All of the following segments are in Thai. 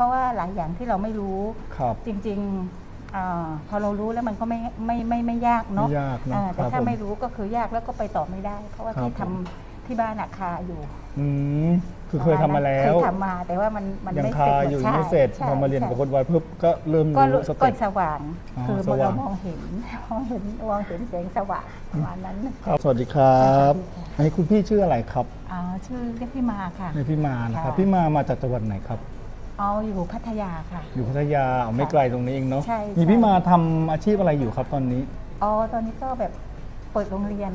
เพราะว่าหลายอย่างที่เราไม่รู้ ครับ จริงๆอาพอเรารู้แล้วมันก็ไม่ไม่ไม่ไม่ยากเนาะไม่ยากเนอะอ่าแต่ครับถ้าผมไม่รู้ก็คือยากแล้วก็ไปต่อไม่ได้ เพราะว่าครับที่ทำผม ที่บ้านอาคาอยู่อืมคือเคยทำมาแล้เคยวทำมาแต่ว่ามันมันยังไม่คาเสร็จอยู่ใช่ไม่เสร็จใช่พอมาเรียนกับใช่โค้ดไว้ปุ๊บก็เริ่มก็รู้สก็เต็ป สว่าง อ๋อคือสว่างเรามองเห็นมองเห็นมองเห็นแสงสว่างประมาณนั้น ครับสวัสดีครับสวัสดีค่ะ อันนี้คุณพี่ชื่ออะไรครับอ๋อชื่อเรียกพี่มาค่ะในพี่มานะครับค่ะ พี่มามาจากจังหวัดไหนครับ เอาอยู่พัทยาค่ะ อยู่พัทยาเอาไม่ไกลตรงนี้เองเนาะใช่มีใช่พี่มาทำอาชีพอะไรอยู่ครับตอนนี้อ๋อตอนนี้ก็แบบเปิดโรงเรียน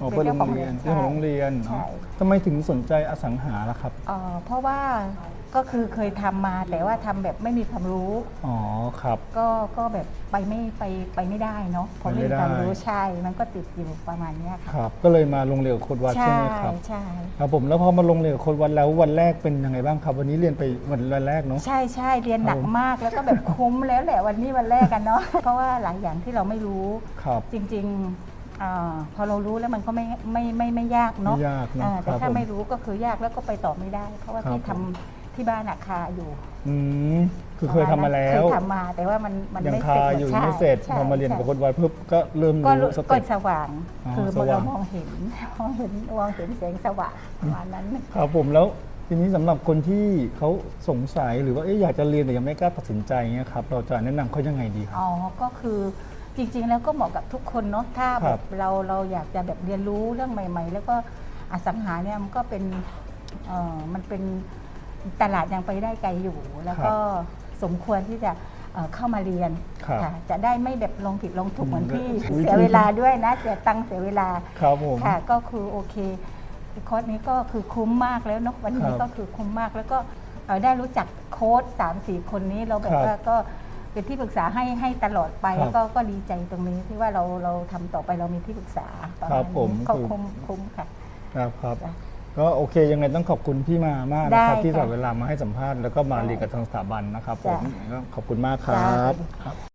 อ๋อเปิดโรงเรียนเรื่องของโรงเรียนใช่อ๋อทำไมถึงสนใจอสังหาล่ะครับ เอ่อเพราะว่า ก็คือเคยทำมาแต่ว่าทำแบบไม่มีความรู้ อ๋อครับ ก็ก็แบบไปไม่ไปไปไม่ได้เนาะพอไปไม่ไม่มีความได้รู้ใช่ มันก็ติดอยู่ประมาณเนี้ยค่ะครับ ก็เลยมาลงเรียนกับโค้ดวัดใช่ไหมครับ ใช่ ครับผมแล้วพอมาลงเรียนกับโค้ดวัดแล้ววันแรกเป็นยังไงบ้างครับ วันนี้เรียนไปวันแรกเนาะ ใช่ใช่เรียนหนักครับผมมากแล้วก็แบบคุ้มแล้วแหละวันนี้วันแรกกันเนาะ เพราะว่าหลายอย่างที่เราไม่รู้ ครับ จริงๆอาพอเรารู้แล้วมันก็ไม่ไม่ไม่ไม่ยากเนาะไม่ยากเนอะอ่าแต่ครับถ้าผมไม่รู้ก็คือยากแล้วก็ไปต่อไม่ได้ เพราะว่าครับที่ผมทำ ที่บ้านอาคาอยู่อืมคือเคยทำมาแล้เคยวทำมา แต่ว่ามันมันยังไม่คาเสร็จอยู่ใช่ไม่เสร็จใช่พอมาเรียนกับใช่โค้ดวัดปุ๊บก็เริ่มก็รู้สก็เต็ป สว่าง อ๋อคือสว่างเรามองเห็นมองเห็นมองเห็นแสงสว่างประมาณนั้น ครับผมแล้วทีนี้สำหรับคนที่เขาสงสัยหรือว่าเอ๊ะอยากจะเรียนแต่ยังไม่กล้าตัดสินใจเงี้ยครับเราจะแนะนำเขายังไงดีครับ อ๋อ ก็คือจริงๆ แล้วก็เหมาะกับทุกคนเนาะ ถ้าคแบรับบเราเราอยากจะแบบเรียนรู้เรื่องใหม่ ๆ แล้วก็อสังหาเนี่ยมันก็เป็นเอ่อมันเป็น ตลาดยังไปได้ไกลอยู่ แล้วก็สมควรที่จะเอ่อเข้ามาเรียนครับค่ะจะได้ไม่แบบลงผิดลงถูกเหมือนที่อุ๊ยเสียเวลาด้วยนะเสียตังค์เสียเวลาครับผมค่ะก็คือโอเคคอร์สนี้ก็คือคุ้มมากแล้วเนาะวันนี้ครับก็คือคุ้มมากแล้วก็เอ่อได้รู้จักโค้ดสามสี่คนนี้เราแบครับบว่าก็เป็นที่ปรึกษาให้ให้ตลอดไปครับก็ก็ดีใจตรงนี้ที่ว่าเราเราทำต่อไปเรามีที่ปรึกษาประครัมาบณผมนี้ก็คือคุ้มคุ้มค่ะครับครับจ้ะ ก็โอเคยังไงต้องขอบคุณพี่มามากนะครับ ได้ที่ค่ะสละเวลามาให้สัมภาษณ์แล้วก็มาเรียนกับทางสถาบันนะครับผมจ้ะก็ขอบคุณมากครัจ้ะบครับ